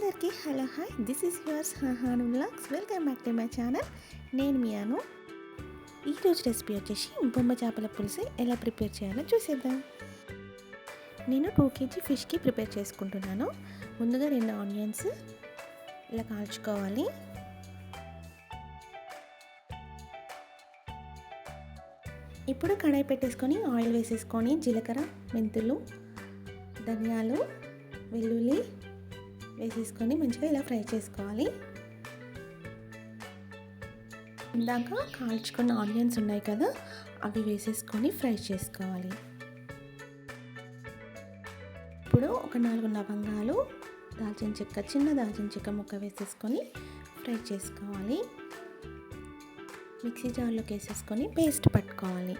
అందరికీ hello hi. This is yours Hanu blogs welcome back to my channel నేను మీ అను. ఈరోజు రెసిపీ వచ్చేసి బొమ్మ చేపల పులుసు ఎలా ప్రిపేర్ చేయాలో చూసేద్దాం. నేను టూ కేజీ ఫిష్కి ప్రిపేర్ చేసుకుంటున్నాను. ముందుగా రెండు ఆనియన్స్ ఇలా కాల్చుకోవాలి. ఇప్పుడు కడాయి పెట్టేసుకొని ఆయిల్ వేసేసుకొని జీలకర్ర మెంతులు ధనియాలు వెల్లుల్లి వేసేసుకొని మంచిగా ఇలా ఫ్రై చేసుకోవాలి. ఇందాక కాల్చుకున్న ఆనియన్స్ ఉన్నాయి కదా అవి వేసేసుకొని ఫ్రై చేసుకోవాలి. ఇప్పుడు ఒక నాలుగు లవంగాలు దాల్చిన చెక్క చిన్న దాల్చిన చెక్క ముక్క వేసేసుకొని ఫ్రై చేసుకోవాలి. మిక్సీ జార్లోకి వేసేసుకొని పేస్ట్ పట్టుకోవాలి.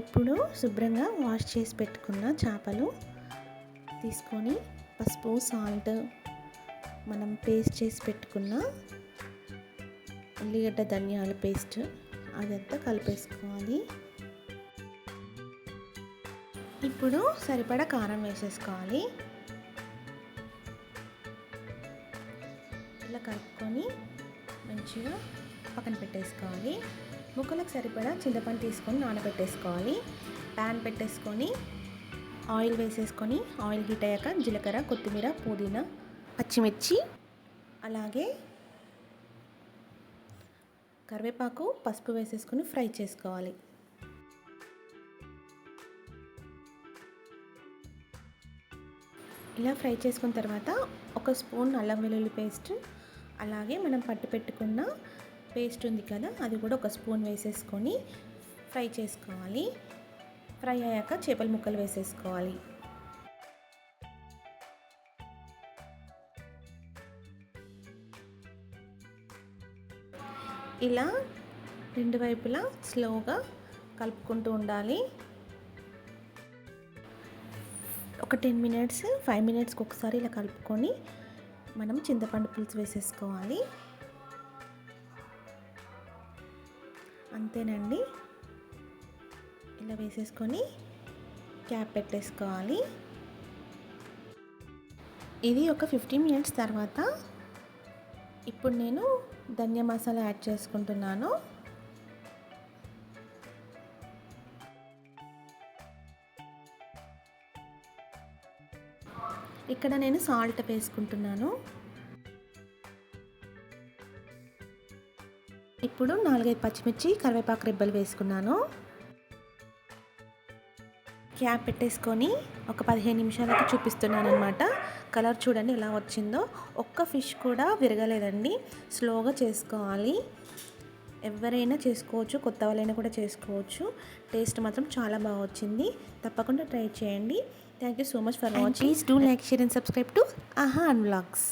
ఇప్పుడు శుభ్రంగా వాష్ చేసి పెట్టుకున్న చేపలు తీసుకొని పసుపు సాల్ట్ మనం పేస్ట్ చేసి పెట్టుకున్న ఉల్లిగడ్డ ధనియాల పేస్ట్ అదంతా కలిపేసుకోవాలి. ఇప్పుడు సరిపడా కారం వేసేసుకోవాలి. ఇలా కలుపుకొని మంచిగా పక్కన పెట్టేసుకోవాలి. ముక్కలకు సరిపడా చింతపండు తీసుకొని నానబెట్టేసుకోవాలి. ప్యాన్ పెట్టేసుకొని ఆయిల్ వేసేసుకొని ఆయిల్ హీట్ అయ్యాక జీలకర్ర కొత్తిమీర పుదీనా పచ్చిమిర్చి అలాగే కరివేపాకు పసుపు వేసేసుకొని ఫ్రై చేసుకోవాలి. ఇలా ఫ్రై చేసుకున్న తర్వాత ఒక స్పూన్ అల్లం వెల్లుల్లి పేస్ట్ అలాగే మనం పట్టు పెట్టుకున్న పేస్ట్ ఉంది కదా అది కూడా ఒక స్పూన్ వేసేసుకొని ఫ్రై చేసుకోవాలి. ఫ్రై అయ్యాక చేపల ముక్కలు వేసేసుకోవాలి. ఇలా రెండు వైపులా స్లోగా కలుపుకుంటూ ఉండాలి. ఒక టెన్ మినిట్స్ ఫైవ్ మినిట్స్కి ఒకసారి ఇలా కలుపుకొని మనం చింతపండు పులుసు వేసేసుకోవాలి. అంతేనండి. ఇలా వేసేసుకొని క్యాప్ పెట్టేసుకోవాలి. ఇది ఒక ఫిఫ్టీన్ మినిట్స్ తర్వాత ఇప్పుడు నేను ధనియా మసాలా యాడ్ చేసుకుంటున్నాను. ఇక్కడ నేను సాల్ట్ వేసుకుంటున్నాను. ఇప్పుడు నాలుగైదు పచ్చిమిర్చి కరివేపాకు రెబ్బలు వేసుకున్నాను. క్యాప్ పెట్టేసుకొని ఒక పదిహేను నిమిషాలకి చూపిస్తున్నాను అనమాట కలర్ చూడండి ఎలా వచ్చిందో. ఒక్క ఫిష్ కూడా విరగలేదండి. స్లోగా చేసుకోవాలి. ఎవరైనా చేసుకోవచ్చు కొత్త వాళ్ళైనా కూడా చేసుకోవచ్చు. టేస్ట్ మాత్రం చాలా బాగా వచ్చింది. తప్పకుండా ట్రై చేయండి. Thank you so much for watching. Please do like share and subscribe to Aha and vlogs